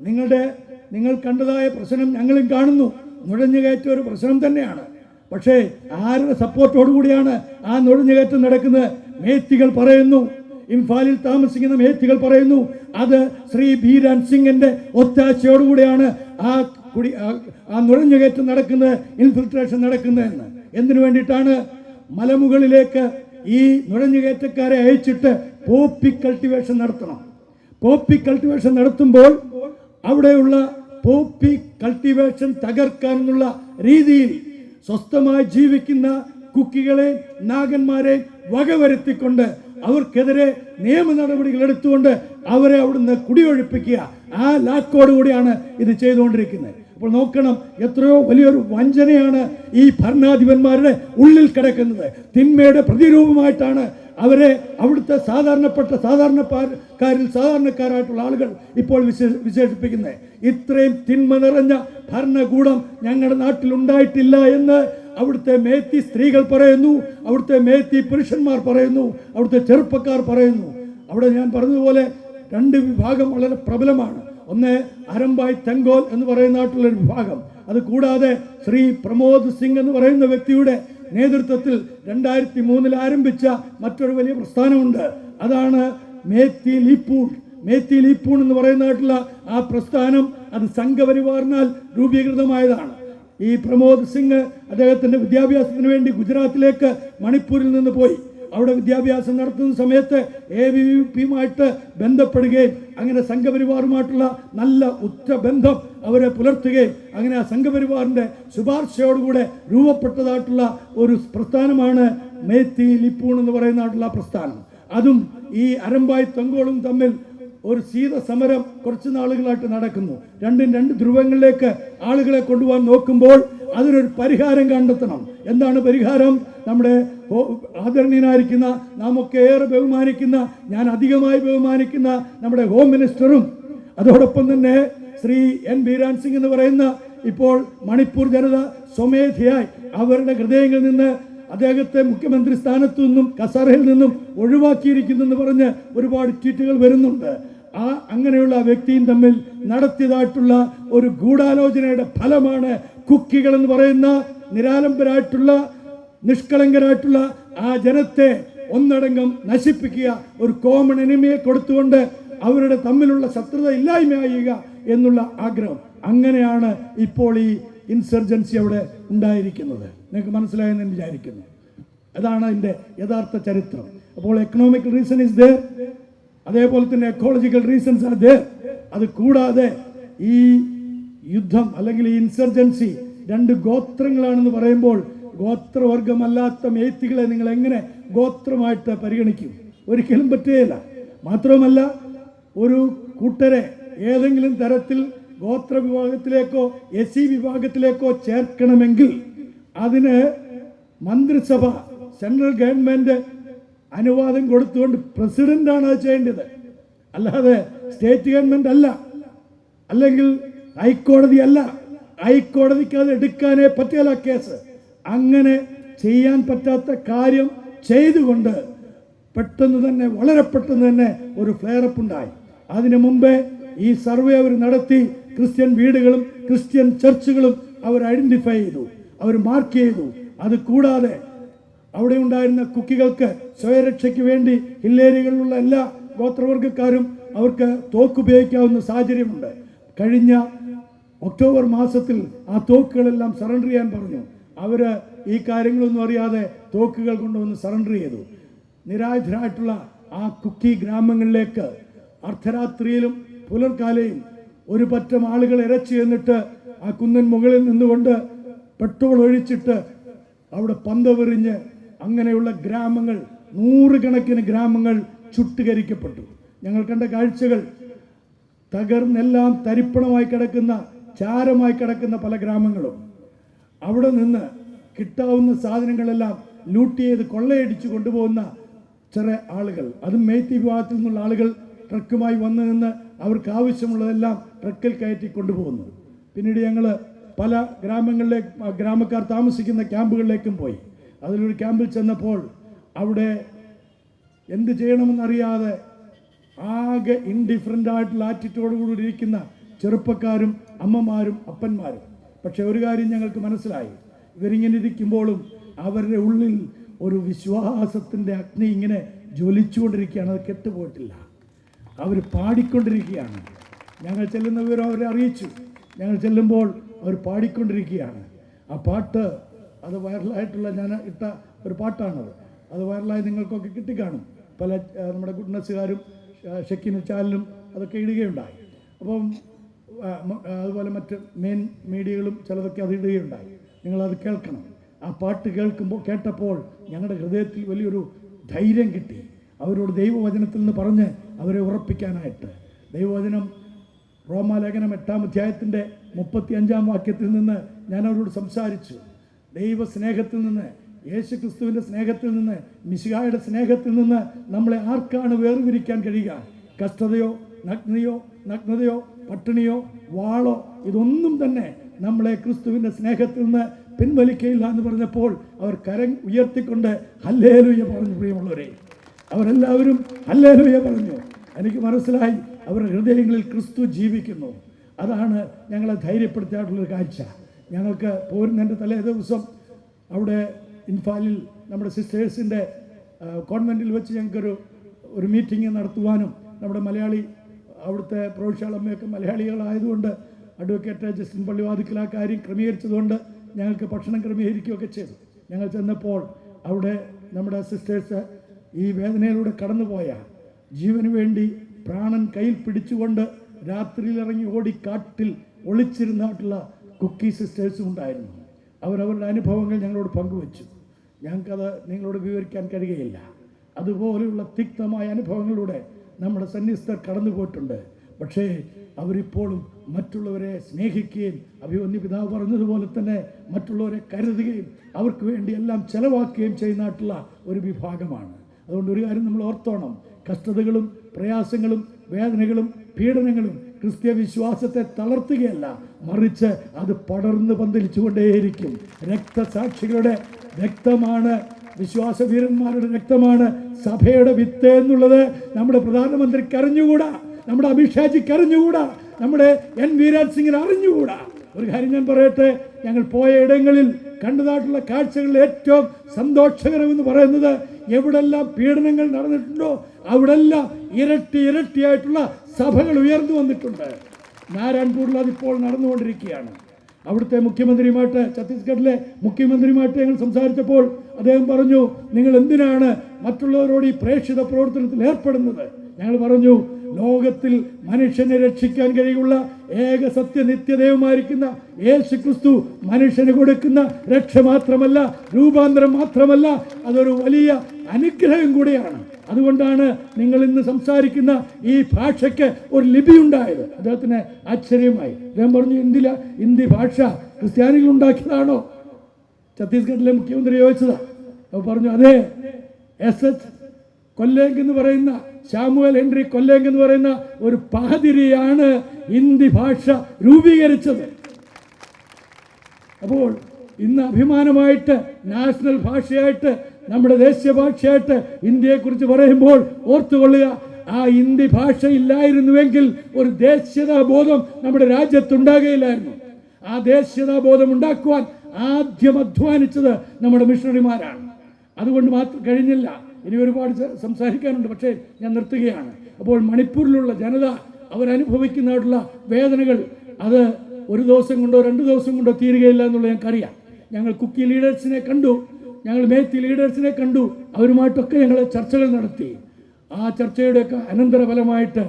നിങ്ങളുടെ നിങ്ങൾ കണ്ടതായ പ്രശ്നം ഞങ്ങളും കാണുന്നു. നുഴഞ്ഞുകയറ്റം ഒരു പ്രശ്നം തന്നെയാണ്. പക്ഷേ ആരുടെ സപ്പോർട്ടോടുകൂടിയാണ് ആ നുഴഞ്ഞുകയറ്റം നടക്കുന്നത്? മേത്തികൾ പറയുന്നു. ഇംഫാലിൽ താമസിക്കുന്ന മേത്തികൾ പറയുന്നു അത് ശ്രീ ബീരാൻ സിംഗിന്റെ ഒത്താശയോടുകൂടിയാണ് ആ കുടി ആ- ആ നുഴഞ്ഞുകയറ്റം നടക്കുന്നത് ഇൻഫിൽട്രേഷൻ നടക്കുന്നതെന്ന് എന്തിനു വേണ്ടിയിട്ടാണ്? മലമുകളിലേക്ക് ഈ നുഴഞ്ഞുകയറ്റക്കാരെ അയച്ചിട്ട് പോപ്പി കൾട്ടിവേഷൻ നടത്തണം. പോപ്പി കൾട്ടിവേഷൻ നടത്തുമ്പോൾ അവിടെയുള്ള പോപ്പി കൾട്ടിവേഷൻ തകർക്കാനുള്ള രീതിയിൽ സ്വസ്ഥമായി ജീവിക്കുന്ന കുക്കികളെ നാഗന്മാരെ വകവരുത്തിക്കൊണ്ട് അവർക്കെതിരെ നിയമ നടപടികൾ എടുത്തുകൊണ്ട് അവരെ അവിടുന്ന് കുടിയൊഴിപ്പിക്കുക. ആ ലാക്കോടുകൂടിയാണ് ഇത് ചെയ്തുകൊണ്ടിരിക്കുന്നത്. അപ്പോൾ നോക്കണം എത്രയോ വലിയൊരു വഞ്ചനയാണ് ഈ ഭരണാധിപന്മാരുടെ ഉള്ളിൽ കിടക്കുന്നത്. തിന്മയുടെ പ്രതിരൂപമായിട്ടാണ് അവരെ അവിടുത്തെ സാധാരണപ്പെട്ട സാധാരണക്കാരിൽ സാധാരണക്കാരായിട്ടുള്ള ആളുകൾ ഇപ്പോൾ വിശേ വിശേഷിപ്പിക്കുന്നത് ഇത്രയും തിന്മ നിറഞ്ഞ ഭരണകൂടം ഞങ്ങളുടെ നാട്ടിൽ ഉണ്ടായിട്ടില്ല എന്ന് അവിടുത്തെ മേത്തി സ്ത്രീകൾ പറയുന്നു അവിടുത്തെ മേത്തി പുരുഷന്മാർ പറയുന്നു അവിടുത്തെ ചെറുപ്പക്കാർ പറയുന്നു. അവിടെ ഞാൻ പറഞ്ഞതുപോലെ രണ്ട് വിഭാഗം വളരെ പ്രബലമാണ്. ഒന്ന് അരമ്പായ് തെങ്കോൽ എന്ന് പറയുന്ന നാട്ടിലുള്ള ഒരു വിഭാഗം. അത് കൂടാതെ ശ്രീ പ്രമോദ് സിംഗ് എന്ന് പറയുന്ന വ്യക്തിയുടെ നേതൃത്വത്തിൽ രണ്ടായിരത്തി മൂന്നിൽ ആരംഭിച്ച മറ്റൊരു വലിയ പ്രസ്ഥാനമുണ്ട്. അതാണ് മേത്തി ലീപ്പൂൺ മേത്തി ലീപ്പൂൺ എന്ന് പറയുന്നതായിട്ടുള്ള ആ പ്രസ്ഥാനം അത് സംഘപരിവാറിനാൽ രൂപീകൃതമായതാണ്. ഈ പ്രമോദ് സിംഗ് അദ്ദേഹത്തിന്റെ വിദ്യാഭ്യാസത്തിന് വേണ്ടി ഗുജറാത്തിലേക്ക് മണിപ്പൂരിൽ നിന്ന് പോയി. അവിടെ വിദ്യാഭ്യാസം നടത്തുന്ന സമയത്ത് എ വി പിയുമായിട്ട് ബന്ധപ്പെടുകയും അങ്ങനെ സംഘപരിവാറുമായിട്ടുള്ള നല്ല ഉച്ചബന്ധം ബന്ധം അവരെ പുലർത്തുകയും അങ്ങനെ ആ സംഘപരിവാറിന്റെ ശുപാർശയോടുകൂടെ രൂപപ്പെട്ടതായിട്ടുള്ള ഒരു പ്രസ്ഥാനമാണ് മേത്തി ലിപ്പൂൺ എന്ന് പറയുന്നതായിട്ടുള്ള പ്രസ്ഥാനം. അതും ഈ അരമ്പായി തെങ്കോളും തമ്മിൽ ഒരു ശീത സമരം കുറച്ച് നാളുകളായിട്ട് നടക്കുന്നു. രണ്ടും രണ്ട് ധ്രുവങ്ങളിലേക്ക് ആളുകളെ കൊണ്ടുപോകാൻ നോക്കുമ്പോൾ അതിനൊരു പരിഹാരം കണ്ടെത്തണം. എന്താണ് പരിഹാരം? നമ്മുടെ ആദരണീയനായിരിക്കുന്ന നാം ഒക്കെ ഏറെ ബഹുമാനിക്കുന്ന ഞാൻ അധികമായി ബഹുമാനിക്കുന്ന നമ്മുടെ ഹോം മിനിസ്റ്ററും അതോടൊപ്പം തന്നെ ശ്രീ എൻ ബീരാൻ സിംഗ് എന്ന് പറയുന്ന ഇപ്പോൾ മണിപ്പൂർ ജനത സ്വമേധയായി അവരുടെ ഹൃദയങ്ങളിൽ നിന്ന് അദ്ദേഹത്തെ മുഖ്യമന്ത്രി സ്ഥാനത്തു നിന്നും കസറയിൽ നിന്നും ഒഴിവാക്കിയിരിക്കുന്നു എന്ന് പറഞ്ഞ് ഒരുപാട് ട്വീറ്റുകൾ വരുന്നുണ്ട്. ആ അങ്ങനെയുള്ള വ്യക്തിയും തമ്മിൽ നടത്തിയതായിട്ടുള്ള ഒരു ഗൂഢാലോചനയുടെ ഫലമാണ് കുക്കികൾ എന്ന് പറയുന്ന നിരാലംബരായിട്ടുള്ള നിഷ്കളങ്കരായിട്ടുള്ള ആ ജനത്തെ ഒന്നടങ്കം നശിപ്പിക്കുക ഒരു കോമൺ എനിമിയെ കൊടുത്തുകൊണ്ട് അവരുടെ തമ്മിലുള്ള ശത്രുത ഇല്ലായ്മ എന്നുള്ള ആഗ്രഹം. അങ്ങനെയാണ് ഇപ്പോൾ ഈ ഇൻസർജൻസി അവിടെ ഉണ്ടായിരിക്കുന്നത്. നിങ്ങൾക്ക് മനസ്സിലായെന്ന് വിചാരിക്കുന്നു. അതാണ് അതിന്റെ യഥാർത്ഥ ചരിത്രം. അപ്പോൾ എക്കണോമിക് റീസൺ ഇസ് ദർ അതേപോലെ തന്നെ എക്കോളജിക്കൽ റീസൺസ് അത് അത് കൂടാതെ ഈ യുദ്ധം അല്ലെങ്കിൽ ഈ ഇൻസർജൻസി രണ്ട് ഗോത്രങ്ങളാണെന്ന് പറയുമ്പോൾ ഗോത്രവർഗമല്ലാത്ത മേത്തികളെ നിങ്ങൾ എങ്ങനെ ഗോത്രമായിട്ട് പരിഗണിക്കും? ഒരിക്കലും പറ്റുകയില്ല. മാത്രവുമല്ല ഒരു കൂട്ടരെ ഏതെങ്കിലും തരത്തിൽ ഗോത്ര വിഭാഗത്തിലേക്കോ എസ് സി വിഭാഗത്തിലേക്കോ ചേർക്കണമെങ്കിൽ അതിന് മന്ത്രിസഭ സെൻട്രൽ ഗവൺമെന്റ് അനുവാദം കൊടുത്തുകൊണ്ട് പ്രസിഡന്റാണ് അത് ചെയ്യേണ്ടത്. അല്ലാതെ സ്റ്റേറ്റ് ഗവൺമെന്റ് അല്ല. അല്ലെങ്കിൽ ഹൈക്കോടതി അല്ല. ഹൈക്കോടതിക്ക് അത് എടുക്കാനേ പറ്റില്ല കേസ്. അങ്ങനെ ചെയ്യാൻ പറ്റാത്ത കാര്യം ചെയ്തുകൊണ്ട് പെട്ടെന്ന് തന്നെ വളരെ പെട്ടെന്ന് തന്നെ ഒരു ഫ്ലെയറപ്പ് ഉണ്ടായി. അതിനു മുമ്പേ ഈ സർവേ അവർ നടത്തി ക്രിസ്ത്യൻ വീടുകളും ക്രിസ്ത്യൻ ചർച്ചുകളും അവർ ഐഡന്റിഫൈ ചെയ്തു. അവർ മാർക്ക് ചെയ്തു. അത് കൂടാതെ അവിടെ ഉണ്ടായിരുന്ന കുക്കികൾക്ക് സ്വയരക്ഷയ്ക്ക് വേണ്ടി ഹില്ലേരികളിലുള്ള എല്ലാ ഗോത്രവർഗക്കാരും അവർക്ക് തോക്ക് തോക്കുപയോഗിക്കാവുന്ന സാഹചര്യമുണ്ട്. കഴിഞ്ഞ ഒക്ടോബർ മാസത്തിൽ ആ തോക്കുകളെല്ലാം സറണ്ടർ ചെയ്യാൻ പറഞ്ഞു. അവർ ഈ കാര്യങ്ങളൊന്നും അറിയാതെ തോക്കുകൾ കൊണ്ടുവന്ന് സറണ്ടർ ചെയ്തു. നിരായുധരായിട്ടുള്ള ആ കുക്കി ഗ്രാമങ്ങളിലേക്ക് അർദ്ധരാത്രിയിലും പുലർക്കാലയും ഒരു പറ്റം ആളുകൾ ഇരച്ചു എന്നിട്ട് ആ കുന്നൻ മുകളിൽ നിന്നുകൊണ്ട് പെട്രോൾ ഒഴിച്ചിട്ട് അവിടെ പന്തവെറിഞ്ഞ് അങ്ങനെയുള്ള ഗ്രാമങ്ങൾ നൂറുകണക്കിന് ഗ്രാമങ്ങൾ ചുട്ടുകരിക്കപ്പെട്ടു. ഞങ്ങൾ കണ്ട കാഴ്ചകൾ തകർന്നെല്ലാം തരിപ്പണമായി കിടക്കുന്ന ചാരമായി കിടക്കുന്ന പല ഗ്രാമങ്ങളും. അവിടെ നിന്ന് കിട്ടാവുന്ന സാധനങ്ങളെല്ലാം ലൂട്ട് ചെയ്ത് കൊള്ളയടിച്ചു കൊണ്ടുപോകുന്ന ചില ആളുകൾ. അതും മേത്തി വിഭാഗത്തിൽ നിന്നുള്ള ആളുകൾ ട്രക്കുമായി വന്നു നിന്ന് അവർക്ക് ആവശ്യമുള്ളതെല്ലാം ട്രക്കിൽ കയറ്റി കൊണ്ടുപോകുന്നു. പിന്നീട് ഞങ്ങൾ പല ഗ്രാമങ്ങളിലേക്ക് ഗ്രാമക്കാർ താമസിക്കുന്ന ക്യാമ്പുകളിലേക്കും പോയി. അതിലൊരു ക്യാമ്പിൽ ചെന്നപ്പോൾ അവിടെ എന്ത് ചെയ്യണമെന്നറിയാതെ ആകെ ഇൻഡിഫറന്റ് ആയിട്ടുള്ള ആറ്റിറ്റ്യൂഡോടുകൂടി ഇരിക്കുന്ന ചെറുപ്പക്കാരും അമ്മമാരും അപ്പന്മാരും. പക്ഷേ ഒരു കാര്യം ഞങ്ങൾക്ക് മനസ്സിലായി. ഇവരിങ്ങനെ ഇരിക്കുമ്പോഴും അവരുടെ ഉള്ളിൽ ഒരു വിശ്വാസത്തിന്റെ അഗ്നി ഇങ്ങനെ ജ്വലിച്ചുകൊണ്ടിരിക്കുകയാണ്. അത് കെട്ടുപോയിട്ടില്ല. അവർ പാടിക്കൊണ്ടിരിക്കുകയാണ്. ഞങ്ങൾ ചെല്ലുന്ന വിവരം അവരെ അറിയിച്ചു. ഞങ്ങൾ ചെല്ലുമ്പോൾ അവർ പാടിക്കൊണ്ടിരിക്കുകയാണ്. ആ പാട്ട് അത് വൈറലായിട്ടുള്ള ഞാൻ ഇട്ട ഒരു പാട്ടാണത്. അത് വൈറലായി നിങ്ങൾക്കൊക്കെ കിട്ടിക്കാണും. പല നമ്മുടെ ഗുഡ്നസ്സുകാരും ഷെക്കിന് ചാനലും അതൊക്കെ ഇടുകയുണ്ടായി. അപ്പം അതുപോലെ മറ്റ് മെയിൻ മീഡിയകളും ചിലതൊക്കെ അത് ഇടുകയുണ്ടായി. നിങ്ങളത് കേൾക്കണം. ആ പാട്ട് കേൾക്കുമ്പോൾ കേട്ടപ്പോൾ ഞങ്ങളുടെ ഹൃദയത്തിൽ വലിയൊരു ധൈര്യം കിട്ടി. അവരോട് ദൈവവചനത്തിൽ നിന്ന് പറഞ്ഞ് അവരെ ഉറപ്പിക്കാനായിട്ട്. ദൈവവചനം റോമാലേഖനം എട്ടാം അധ്യായത്തിന്റെ മുപ്പത്തി അഞ്ചാം വാക്യത്തിൽ നിന്ന് ഞാൻ അവരോട് സംസാരിച്ചു. ദൈവ സ്നേഹത്തിൽ നിന്ന് യേശു ക്രിസ്തുവിന്റെ സ്നേഹത്തിൽ നിന്ന് മിശിഹായുടെ സ്നേഹത്തിൽ നിന്ന് നമ്മളെ ആർക്കാണ് വേർതിരിക്കാൻ കഴിയുക? കഷ്ടതയോ നഗ്നയോ നഗ്നതയോ പട്ടിണിയോ വാളോ ഇതൊന്നും തന്നെ നമ്മളെ ക്രിസ്തുവിന്റെ സ്നേഹത്തിൽ നിന്ന് പിൻവലിക്കയില്ല എന്ന് പറഞ്ഞപ്പോൾ അവർ കരം ഉയർത്തിക്കൊണ്ട് ഹല്ലേലൂയ പറഞ്ഞു പ്രിയമുള്ളവരെ. അവരെല്ലാവരും ഹല്ലേലൂയ പറഞ്ഞു. എനിക്ക് മനസ്സിലായി അവരുടെ ഹൃദയങ്ങളിൽ ക്രിസ്തു ജീവിക്കുന്നു. അതാണ് ഞങ്ങളെ ധൈര്യപ്പെടുത്തിയായിട്ടുള്ളൊരു കാഴ്ച. ഞങ്ങൾക്ക് പോരുന്നതിന്റെ തലേ ദിവസം അവിടെ ഇൻഫാലിൽ നമ്മുടെ സിസ്റ്റേഴ്സിന്റെ കോൺവെന്റിൽ വെച്ച് ഞങ്ങൾക്കൊരു ഒരു മീറ്റിംഗ് നടത്തുവാനും നമ്മുടെ മലയാളി അവിടുത്തെ പ്രൗഢശാലമ്മയൊക്കെ മലയാളികളായതുകൊണ്ട് അഡ്വക്കേറ്റ് ജസ്റ്റിൻ പള്ളിവാതിക്കൽ ആ കാര്യം ക്രമീകരിച്ചതുകൊണ്ട് ഞങ്ങൾക്ക് ഭക്ഷണം ക്രമീകരിക്കുകയൊക്കെ ചെയ്തു. ഞങ്ങൾ ചെന്നപ്പോൾ അവിടെ നമ്മുടെ സിസ്റ്റേഴ്സ് ഈ വേദനയിലൂടെ കടന്നുപോയ ജീവന് വേണ്ടി പ്രാണൻ കയ്യിൽ പിടിച്ചുകൊണ്ട് രാത്രിയിൽ ഇറങ്ങി ഓടി കാട്ടിൽ ഒളിച്ചിരുന്നായിട്ടുള്ള കുക്കി സിസ്റ്റേഴ്സും ഉണ്ടായിരുന്നു. അവരവരുടെ അനുഭവങ്ങൾ ഞങ്ങളോട് പങ്കുവച്ചു. ഞങ്ങൾക്കത് നിങ്ങളോട് വിവരിക്കാൻ കഴിയുകയില്ല. അതുപോലെയുള്ള തിക്തമായ അനുഭവങ്ങളിലൂടെ നമ്മുടെ സന്യസ്തർ കടന്നു പോയിട്ടുണ്ട് പക്ഷേ അവരിപ്പോഴും മറ്റുള്ളവരെ സ്നേഹിക്കുകയും അഭിമന്യ പിതാവ് പറഞ്ഞതുപോലെ തന്നെ മറ്റുള്ളവരെ കരുതുകയും അവർക്ക് വേണ്ടി എല്ലാം ചെലവാക്കുകയും ചെയ്യുന്നതായിട്ടുള്ള ഒരു വിഭാഗമാണ്. അതുകൊണ്ട് ഒരു കാര്യം നമ്മൾ ഓർത്തോണം. കഷ്ടതകളും പ്രയാസങ്ങളും വേദനകളും പീഡനങ്ങളും ക്രിസ്ത്യ വിശ്വാസത്തെ തളർത്തുകയല്ല മറിച്ച് അത് പടർന്ന് പന്തലിച്ചുകൊണ്ടേയിരിക്കും. രക്തസാക്ഷികളുടെ രക്തമാണ് വിശ്വാസവീരന്മാരുടെ രക്തമാണ് സഭയുടെ വിത്ത് എന്നുള്ളത് നമ്മുടെ പ്രധാനമന്ത്രിക്ക് അറിഞ്ഞുകൂടാ നമ്മുടെ അമിത്ഷാജിക്ക് അറിഞ്ഞുകൂടാ നമ്മുടെ എൻ വീരാജ് സിംഗിന് അറിഞ്ഞുകൂടാ. ഒരു കാര്യം ഞാൻ പറയട്ടെ ഞങ്ങൾ പോയ ഇടങ്ങളിൽ കണ്ടതായിട്ടുള്ള കാഴ്ചകളിൽ ഏറ്റവും സന്തോഷകരമെന്ന് പറയുന്നത് എവിടെല്ലാം പീഡനങ്ങൾ നടന്നിട്ടുണ്ടോ അവിടെല്ലാം ഇരട്ടി ഇരട്ടിയായിട്ടുള്ള സഭകൾ ഉയർന്നു വന്നിട്ടുണ്ട്. നാരായൺപൂരിൽ അതിപ്പോൾ നടന്നുകൊണ്ടിരിക്കുകയാണ്. അവിടുത്തെ മുഖ്യമന്ത്രിയുമായിട്ട് ഛത്തീസ്ഗഡിലെ മുഖ്യമന്ത്രിയുമായിട്ട് ഞങ്ങൾ സംസാരിച്ചപ്പോൾ അദ്ദേഹം പറഞ്ഞു നിങ്ങൾ എന്തിനാണ് മറ്റുള്ളവരോട് ഈ പ്രേക്ഷിത പ്രവർത്തനത്തിൽ ഏർപ്പെടുന്നത്? ഞങ്ങൾ പറഞ്ഞു ലോകത്തിൽ മനുഷ്യനെ രക്ഷിക്കാൻ കഴിയുള്ള ഏക സത്യ സത്യനിത്യദൈവമായിരിക്കുന്ന യേശു ക്രിസ്തു മനുഷ്യന് കൊടുക്കുന്ന രക്ഷ മാത്രമല്ല രൂപാന്തരം മാത്രമല്ല അതൊരു വലിയ അനുഗ്രഹം കൂടിയാണ്. അതുകൊണ്ടാണ് നിങ്ങൾ ഇന്ന് സംസാരിക്കുന്ന ഈ ഭാഷയ്ക്ക് ഒരു ലിപി ഉണ്ടായത്. അദ്ദേഹത്തിന് ആശ്ചര്യമായി. അദ്ദേഹം പറഞ്ഞു എന്തില്ല ഹിന്ദി ഭാഷ ക്രിസ്ത്യാനികൾ ഉണ്ടാക്കിയതാണോ? ഛത്തീസ്ഗഡിലെ മുഖ്യമന്ത്രി ചോദിച്ചതാ. അപ്പോൾ പറഞ്ഞു അതെ എസ് എച്ച് കൊല്ലേക്ക് എന്ന് പറയുന്ന ശാമുവൽ ഹെൻറി കൊല്ലേങ്ക് എന്ന് പറയുന്ന ഒരു പാതിരിയാണ് ഹിന്ദി ഭാഷ രൂപീകരിച്ചത്. അപ്പോൾ ഇന്ന് അഭിമാനമായിട്ട് നാഷണൽ ഭാഷയായിട്ട് നമ്മുടെ ദേശീയ ഭാഷയായിട്ട് ഇന്ത്യയെക്കുറിച്ച് പറയുമ്പോൾ ഓർത്തുകൊള്ളുക ആ ഹിന്ദി ഭാഷ ഇല്ലായിരുന്നുവെങ്കിൽ ഒരു ദേശീയതാ ബോധം നമ്മുടെ രാജ്യത്തുണ്ടാകുകയില്ലായിരുന്നു ആ ദേശീയതാ ബോധം ഉണ്ടാക്കുവാൻ ആദ്യം അധ്വാനിച്ചത് നമ്മുടെ മിഷണറിമാരാണ്. അതുകൊണ്ട് മാത്രം കഴിഞ്ഞില്ല. ഇനി ഒരുപാട് സംസാരിക്കാനുണ്ട് പക്ഷേ ഞാൻ നിർത്തുകയാണ്. അപ്പോൾ മണിപ്പൂരിലുള്ള ജനത അവരനുഭവിക്കുന്നതായിട്ടുള്ള വേദനകൾ അത് ഒരു ദിവസം കൊണ്ടോ രണ്ട് ദിവസം കൊണ്ടോ തീരുകയില്ല എന്നുള്ളത് ഞങ്ങൾക്കറിയാം. ഞങ്ങൾ കുക്കി ലീഡേഴ്സിനെ കണ്ടു ഞങ്ങൾ മേത്തി ലീഡേഴ്സിനെ കണ്ടു അവരുമായിട്ടൊക്കെ ഞങ്ങൾ ചർച്ചകൾ നടത്തി. ആ ചർച്ചയുടെയൊക്കെ അനന്തരഫലമായിട്ട്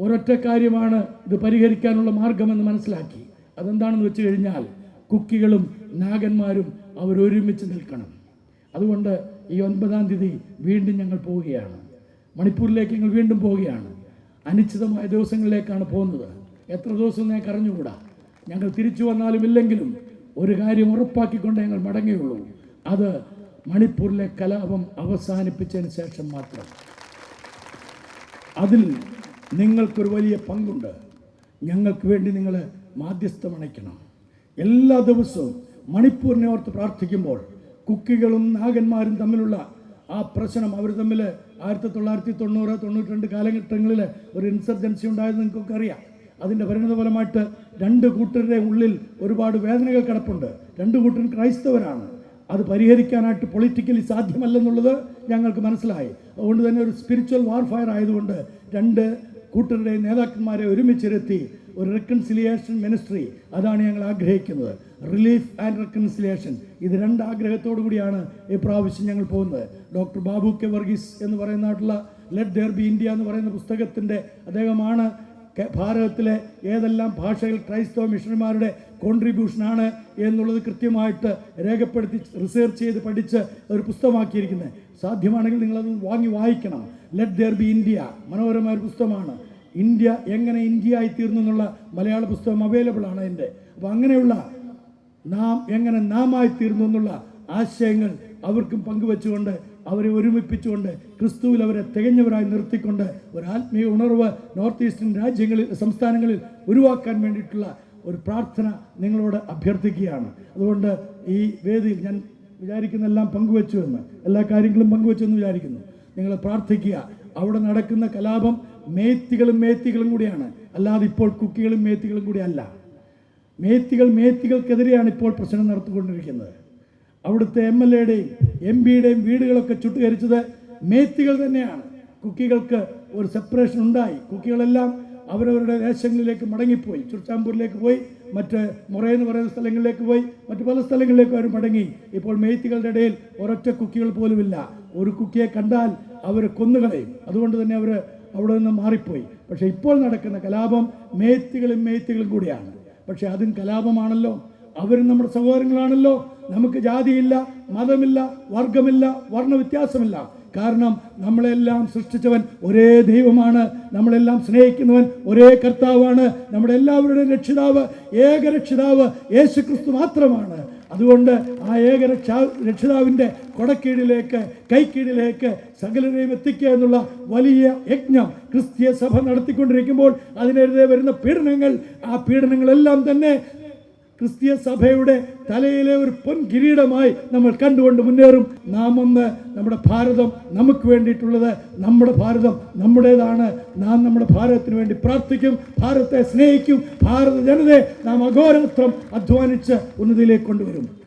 ഒരൊറ്റ കാര്യമാണ് ഇത് പരിഹരിക്കാനുള്ള മാർഗമെന്ന് മനസ്സിലാക്കി. അതെന്താണെന്ന് വെച്ച് കഴിഞ്ഞാൽ കുക്കികളും നാഗന്മാരും അവരൊരുമിച്ച് നിൽക്കണം. അതുകൊണ്ട് ഈ ഒൻപതാം തീയതി വീണ്ടും ഞങ്ങൾ പോവുകയാണ്. മണിപ്പൂരിലേക്ക് ഞങ്ങൾ വീണ്ടും പോവുകയാണ്. അനിശ്ചിതമായ ദിവസങ്ങളിലേക്കാണ് പോകുന്നത്. എത്ര ദിവസം ഞങ്ങൾക്ക് അറിഞ്ഞുകൂടാ. ഞങ്ങൾ തിരിച്ചു വന്നാലും ഇല്ലെങ്കിലും ഒരു കാര്യം ഉറപ്പാക്കിക്കൊണ്ട് ഞങ്ങൾ മടങ്ങിയുള്ളൂ അത് മണിപ്പൂരിലെ കലാപം അവസാനിപ്പിച്ചതിന് ശേഷം മാത്രം. അതിൽ നിങ്ങൾക്കൊരു വലിയ പങ്കുണ്ട്. ഞങ്ങൾക്ക് വേണ്ടി നിങ്ങൾ മാധ്യസ്ഥമണയ്ക്കണം എല്ലാ ദിവസവും മണിപ്പൂരിനെ ഓർത്ത് പ്രാർത്ഥിക്കുമ്പോൾ കുക്കികളും നാഗന്മാരും തമ്മിലുള്ള ആ പ്രശ്നം. അവർ തമ്മിൽ ആയിരത്തി തൊള്ളായിരത്തി തൊണ്ണൂറ് തൊണ്ണൂറ്റി രണ്ട് കാലഘട്ടങ്ങളിൽ ഒരു ഇൻസർജൻസി ഉണ്ടായത് നിങ്ങൾക്കൊക്കെ അറിയാം. അതിന്റെ പരിണിതഫലമായിട്ട് രണ്ട് കൂട്ടരുടെ ഉള്ളിൽ ഒരുപാട് വേദനകൾ കിടപ്പുണ്ട്. രണ്ട് കൂട്ടരും ക്രൈസ്തവരാണ്. അത് പരിഹരിക്കാനായിട്ട് പൊളിറ്റിക്കലി സാധ്യമല്ലെന്നുള്ളത് ഞങ്ങൾക്ക് മനസ്സിലായി. അതുകൊണ്ട് തന്നെ ഒരു സ്പിരിച്വൽ വാർഫയർ ആയതുകൊണ്ട് രണ്ട് കൂട്ടരുടെ നേതാക്കന്മാരെ ഒരുമിച്ചിരുത്തി ഒരു റെക്കൺസിലിയേഷൻ മിനിസ്ട്രി അതാണ് ഞങ്ങൾ ആഗ്രഹിക്കുന്നത്. റിലീഫ് ആൻഡ് റെക്കൺസിലേഷൻ ഇത് രണ്ട് ആഗ്രഹത്തോടു കൂടിയാണ് ഈ പ്രാവശ്യം ഞങ്ങൾ പോകുന്നത്. ഡോക്ടർ ബാബു കെ വർഗീസ് എന്ന് പറയുന്ന പറയുന്നതായിട്ടുള്ള ലെറ്റ് ഡെയർ ബി ഇന്ത്യ എന്ന് പറയുന്ന പുസ്തകത്തിന്റെ അദ്ദേഹമാണ് ഭാരതത്തിലെ ഏതെല്ലാം ഭാഷകൾ ക്രൈസ്തവ മിഷണറിമാരുടെ കോൺട്രിബ്യൂഷനാണ് എന്നുള്ളത് കൃത്യമായിട്ട് രേഖപ്പെടുത്തി റിസർച്ച് ചെയ്ത് പഠിച്ച് ഒരു പുസ്തകമാക്കിയിരിക്കുന്നത്. സാധ്യമാണെങ്കിൽ നിങ്ങളത് വാങ്ങി വായിക്കണം. ലെറ്റ് ദർ ബി ഇന്ത്യ മനോഹരമായ ഒരു പുസ്തകമാണ്. ഇന്ത്യ എങ്ങനെ ഇന്ത്യ ആയി തീർന്നു എന്നുള്ള മലയാള പുസ്തകം അവൈലബിൾ ആണ് എന്റെ അപ്പോൾ അങ്ങനെയുള്ള നാം എങ്ങനെ നാമായി തീർന്നു എന്നുള്ള ആശയങ്ങൾ അവർക്കും പങ്കുവെച്ചുകൊണ്ട് അവരെ ഒരുമിപ്പിച്ചുകൊണ്ട് ക്രിസ്തുവിൽ അവരെ തികഞ്ഞവരായി നിർത്തിക്കൊണ്ട് ഒരു ആത്മീയ ഉണർവ് നോർത്ത് ഈസ്റ്റേൺ രാജ്യങ്ങളിൽ സംസ്ഥാനങ്ങളിൽ ഉരുവാക്കാൻ വേണ്ടിയിട്ടുള്ള ഒരു പ്രാർത്ഥന നിങ്ങളോട് അഭ്യർത്ഥിക്കുകയാണ്. അതുകൊണ്ട് ഈ വേദിയിൽ ഞാൻ വിചാരിക്കുന്ന എല്ലാം പങ്കുവെച്ചു എന്ന് എല്ലാ കാര്യങ്ങളും പങ്കുവെച്ചു എന്ന് വിചാരിക്കുന്നു. നിങ്ങൾ പ്രാർത്ഥിക്കുക. അവിടെ നടക്കുന്ന കലാപം മേത്തികളും മേത്തികളും കൂടിയാണ്. അല്ലാതെ ഇപ്പോൾ കുക്കികളും മേത്തികളും കൂടി അല്ല. മേത്തികൾ മേത്തികൾക്കെതിരെയാണ് ഇപ്പോൾ പ്രശ്നം നടത്തിക്കൊണ്ടിരിക്കുന്നത്. അവിടുത്തെ എം എൽ എയുടെയും എം പിയുടെയും വീടുകളൊക്കെ ചുട്ടുകരിച്ചത് മേത്തികൾ തന്നെയാണ്. കുക്കികൾക്ക് ഒരു സെപ്പറേഷൻ ഉണ്ടായി. കുക്കികളെല്ലാം അവരവരുടെ ദേശങ്ങളിലേക്ക് മടങ്ങിപ്പോയി. ചുർച്ചാമ്പൂരിലേക്ക് പോയി മറ്റ് മുറയെന്ന് പറയുന്ന സ്ഥലങ്ങളിലേക്ക് പോയി മറ്റ് പല സ്ഥലങ്ങളിലേക്ക് അവർ മടങ്ങി. ഇപ്പോൾ മേത്തികളുടെ ഇടയിൽ ഒരൊറ്റ കുക്കികൾ പോലുമില്ല. ഒരു കുക്കിയെ കണ്ടാൽ അവർ കൊന്നുകളയും. അതുകൊണ്ട് തന്നെ അവർ അവിടെ നിന്ന് മാറിപ്പോയി. പക്ഷേ ഇപ്പോൾ നടക്കുന്ന കലാപം മേത്തികളും മേത്തികളും കൂടിയാണ്. പക്ഷേ അതും കലാപമാണല്ലോ. അവരും നമ്മുടെ സഹോദരങ്ങളാണല്ലോ. നമുക്ക് ജാതിയില്ല മതമില്ല വർഗമില്ല വർണവ്യത്യാസമില്ല. കാരണം നമ്മളെല്ലാം സൃഷ്ടിച്ചവൻ ഒരേ ദൈവമാണ്. നമ്മളെല്ലാം സ്നേഹിക്കുന്നവൻ ഒരേ കർത്താവാണ്. നമ്മുടെ എല്ലാവരുടെയും രക്ഷിതാവ് ഏക രക്ഷിതാവ് യേശു ക്രിസ്തു മാത്രമാണ്. അതുകൊണ്ട് ആ ഏക രക്ഷാ രക്ഷിതാവിന്റെ കൊടക്കീഴിലേക്ക് കൈക്കീഴിലേക്ക് സകലരെയും എത്തിക്കുക എന്നുള്ള വലിയ യജ്ഞം ക്രിസ്തീയ സഭ നടത്തിക്കൊണ്ടിരിക്കുമ്പോൾ അതിനെതിരെ വരുന്ന പീഡനങ്ങൾ ആ പീഡനങ്ങളെല്ലാം തന്നെ ക്രിസ്തീയ സഭയുടെ തലയിലെ ഒരു പൊൻ കിരീടമായി നമ്മൾ കണ്ടുകൊണ്ട് മുന്നേറും. നാം ഒന്ന് നമ്മുടെ ഭാരതം നമുക്ക് വേണ്ടിയിട്ടുള്ളത് നമ്മുടെ ഭാരതം നമ്മുടേതാണ്. നാം നമ്മുടെ ഭാരതത്തിന് വേണ്ടി പ്രാർത്ഥിക്കും ഭാരതത്തെ സ്നേഹിക്കും ഭാരത ജനതയെ നാം അഘോരത്രം അധ്വാനിച്ച് ഉന്നതിയിലേക്ക് കൊണ്ടുവരും.